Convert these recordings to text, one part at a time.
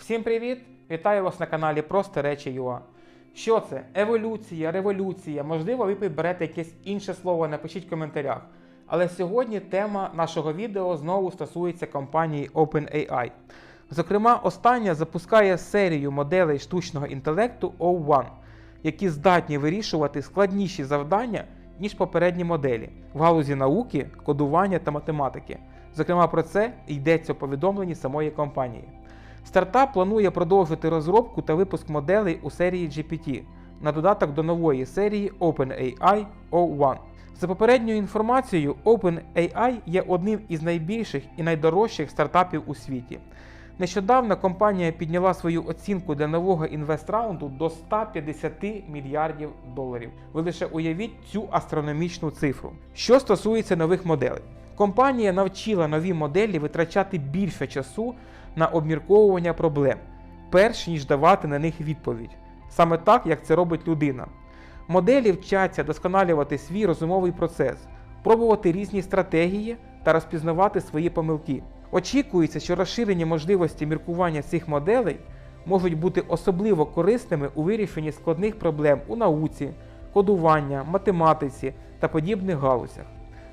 Всім привіт! Вітаю вас на каналі Просто Речі ЮА. Що це? Еволюція, революція. Можливо, ви підберете якесь інше слово, напишіть в коментарях. Але сьогодні тема нашого відео знову стосується компанії OpenAI. Зокрема, остання запускає серію моделей штучного інтелекту O1, які здатні вирішувати складніші завдання, ніж попередні моделі в галузі науки, кодування та математики. Зокрема, про це йдеться у повідомленні самої компанії. Стартап планує продовжити розробку та випуск моделей у серії GPT на додаток до нової серії OpenAI O1. За попередньою інформацією, OpenAI є одним із найбільших і найдорожчих стартапів у світі. Нещодавно компанія підняла свою оцінку для нового інвестраунду до 150 мільярдів доларів. Ви лише уявіть цю астрономічну цифру. Що стосується нових моделей, компанія навчила нові моделі витрачати більше часу на обмірковування проблем, перш ніж давати на них відповідь, саме так, як це робить людина. Моделі вчаться досконалювати свій розумовий процес, пробувати різні стратегії та розпізнавати свої помилки. Очікується, що розширені можливості міркування цих моделей можуть бути особливо корисними у вирішенні складних проблем у науці, кодування, математиці та подібних галузях.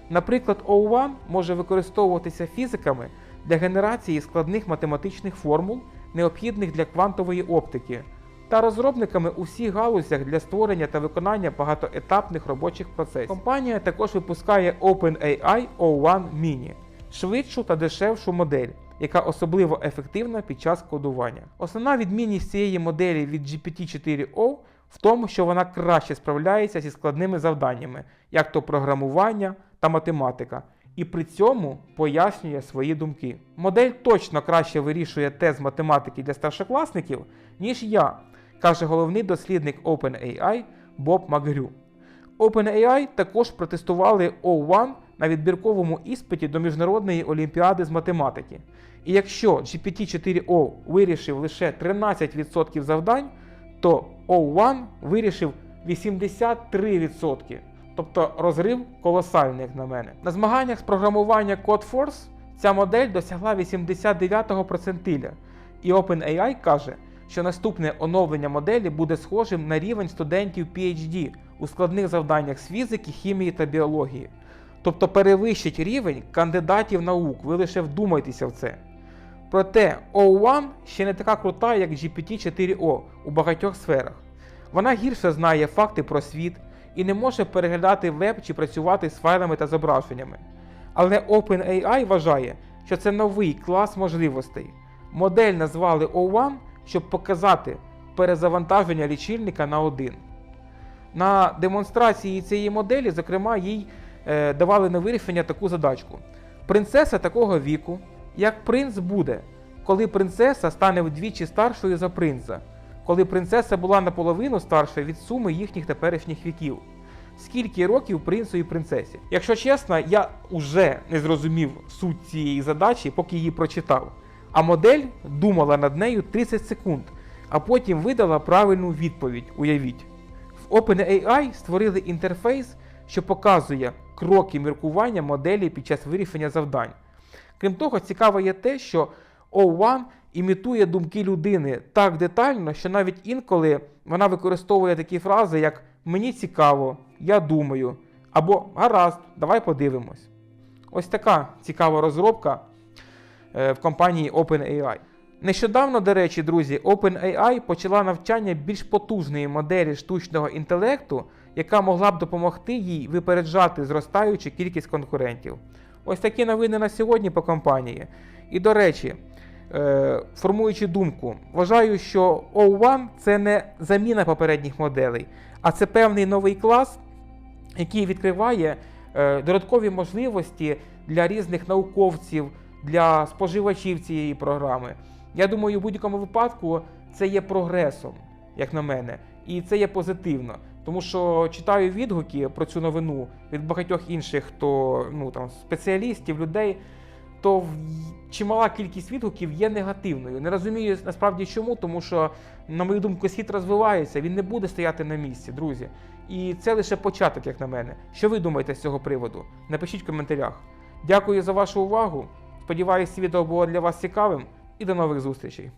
Наприклад, O1 може використовуватися фізиками для генерації складних математичних формул, необхідних для квантової оптики, та розробниками у всіх галузях для створення та виконання багатоетапних робочих процесів. Компанія також випускає OpenAI O1 Mini швидшу та дешевшу модель, яка особливо ефективна під час кодування. Основна відмінність цієї моделі від GPT-4o в тому, що вона краще справляється зі складними завданнями, як то програмування та математика, і при цьому пояснює свої думки. Модель точно краще вирішує тест математики для старшокласників, ніж я, каже головний дослідник OpenAI Боб Макгрю. OpenAI також протестували O1 на відбірковому іспиті до Міжнародної олімпіади з математики. І якщо GPT-4o вирішив лише 13% завдань, то O1 вирішив 83%. Тобто розрив колосальний, як на мене. На змаганнях з програмування CodeForce ця модель досягла 89-го процентиля. І OpenAI каже, що наступне оновлення моделі буде схожим на рівень студентів PhD у складних завданнях з фізики, хімії та біології. Тобто перевищить рівень кандидатів наук, ви лише вдумайтеся в це. Проте O1 ще не така крута, як GPT-4o у багатьох сферах. Вона гірше знає факти про світ і не може переглядати веб чи працювати з файлами та зображеннями. Але OpenAI вважає, що це новий клас можливостей. Модель назвали O1, щоб показати перезавантаження лічильника на один. На демонстрації цієї моделі, зокрема, їй е, давали на вирішення таку задачку. Принцеса такого віку, як принц буде, коли принцеса стане вдвічі старшою за принца, коли принцеса була наполовину старша від суми їхніх теперішніх віків. Скільки років принцу і принцесі? Якщо чесно, я вже не зрозумів суть цієї задачі, поки її прочитав. А модель думала над нею 30 секунд, а потім видала правильну відповідь. Уявіть. В OpenAI створили інтерфейс, що показує кроки міркування моделі під час вирішення завдань. Крім того, цікаво є те, що O1 імітує думки людини так детально, що навіть інколи вона використовує такі фрази, як мені цікаво, я думаю, або гаразд, давай подивимось. Ось така цікава розробка е, в компанії OpenAI. Нещодавно, до речі, друзі, OpenAI почала навчання більш потужної моделі штучного інтелекту, яка могла б допомогти їй випереджати зростаючу кількість конкурентів. Ось такі новини на сьогодні по компанії. І до речі, формуючи думку, вважаю, що O1 це не заміна попередніх моделей, а це певний новий клас, який відкриває е, додаткові можливості для різних науковців, для споживачів цієї програми. Я думаю, в будь-якому випадку це є прогресом, як на мене, і це є позитивно. Тому що читаю відгуки про цю новину від багатьох інших хто, ну, там, спеціалістів, людей, то чимала кількість відгуків є негативною. Не розумію насправді чому, тому що, на мою думку, світ розвивається, він не буде стояти на місці, друзі. І це лише початок, як на мене. Що ви думаєте з цього приводу? Напишіть в коментарях. Дякую за вашу увагу. Сподіваюсь, відео було для вас цікавим і до нових зустрічей.